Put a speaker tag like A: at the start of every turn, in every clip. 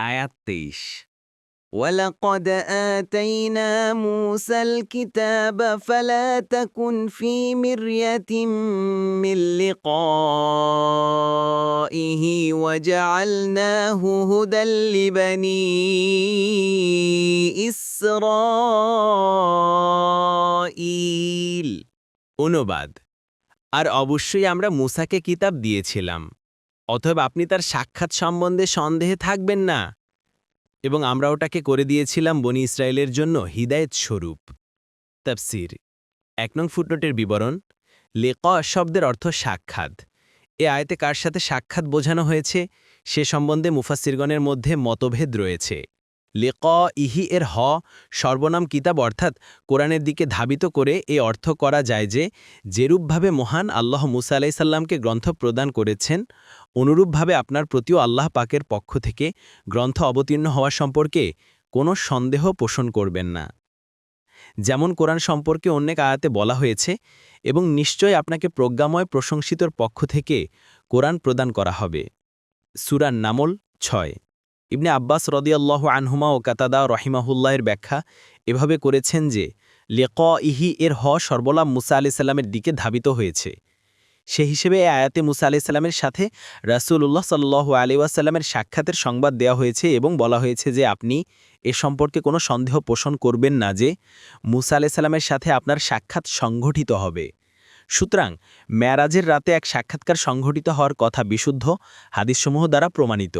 A: আয়াত তেইশ
B: ولقد آتينا موسى الكتاب فلا تكن في مرية من لقائه وجعلناه هدى لبني إسرائيل
A: অনুবাদ আর অবশ্যই আমরা মুসাকে কিতাব দিয়েছিলাম অতএব আপনি তার সাক্ষাৎ সম্বন্ধে সন্দেহে থাকবেন না। এবং আমরা ওটাকে করে দিয়েছিলাম বনি ইসরায়েলের জন্য হিদায়ত স্বরূপ। তাফসির, এক নং ফুটনোটের বিবরণ, লেক শব্দের অর্থ সাক্ষাৎ। এ আয়তে কার সাথে সাক্ষাৎ বোঝানো হয়েছে? সে সম্বন্ধে মুফাসিরগণের মধ্যে মতভেদ রয়েছে। লেক ইহি এর হ, সর্বনাম কিতাব অর্থাৎ কোরআনের দিকে ধাবিত করে এ অর্থ করা যায় যে, যেরূপভাবে মহান আল্লাহ মুসা আলাইসাল্লামকে গ্রন্থ প্রদান করেছেন, অনুরূপভাবে আপনার প্রতিও আল্লাহ পাকের পক্ষ থেকে গ্রন্থ অবতীর্ণ হওয়া সম্পর্কে কোনো সন্দেহ পোষণ করবেন না। যেমন কোরআন সম্পর্কে অনেক আয়াতে বলা হয়েছে, এবং নিশ্চয় আপনাকে প্রজ্ঞাময় প্রশংসিতর পক্ষ থেকে কোরআন প্রদান করা হবে। সুরান নামল ছয়। ইবনে আব্বাস রদিয়াল্লাহ আনহুমা ও কাতাদা রহিমাহুল্লাহের ব্যাখ্যা এভাবে করেছেন যে লেক ইহি এর হ সর্বলাম মুসা আলি সাল্লামের দিকে ধাবিত হয়েছে। সে হিসেবে এ আয়াতে মুসা আলি সাল্লামের সাথে রাসুল্লাহ সাল্লাহ আলি ওয়াসাল্লামের সাক্ষাতের সংবাদ দেওয়া হয়েছে এবং বলা হয়েছে যে, আপনি এ সম্পর্কে কোনো সন্দেহ পোষণ করবেন না যে, মুসা আলি সাল্লামের সাথে আপনার সাক্ষাৎ সংঘটিত হবে। সুতরাং, ম্যারাজের রাতে এক সাক্ষাৎকার সংঘটিত হওয়ার কথা বিশুদ্ধ হাদিসসমূহ দ্বারা প্রমাণিত।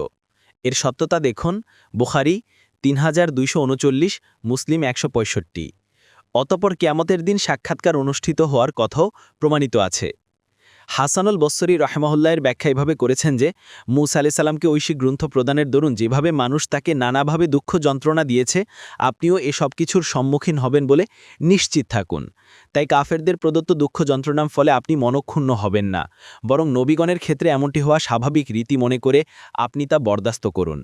A: এর সত্যতা দেখুন, বুখারি তিন হাজার দুইশো উনচল্লিশ, মুসলিম একশো পঁয়ষট্টি। অতপর কেয়ামতের দিন সাক্ষাৎকার অনুষ্ঠিত হওয়ার কথাও প্রমাণিত আছে। হাসানুল বস্সরি রহমহল্লায়ের ব্যাখ্যা এভাবে করেছেন যে, মুসা আলি সাল্লামকে ঐশী গ্রন্থ প্রদানের দরুন যেভাবে মানুষ তাকে নানাভাবে দুঃখ যন্ত্রণা দিয়েছে, আপনিও এসব কিছুর সম্মুখীন হবেন বলে নিশ্চিত থাকুন। তাই কাফেরদের প্রদত্ত দুঃখ যন্ত্রণার ফলে আপনি মনক্ষুণ্ণ হবেন না। বরং নবীগণের ক্ষেত্রে এমনটি হওয়া স্বাভাবিক রীতি মনে করে আপনি তা বরদাস্ত করুন।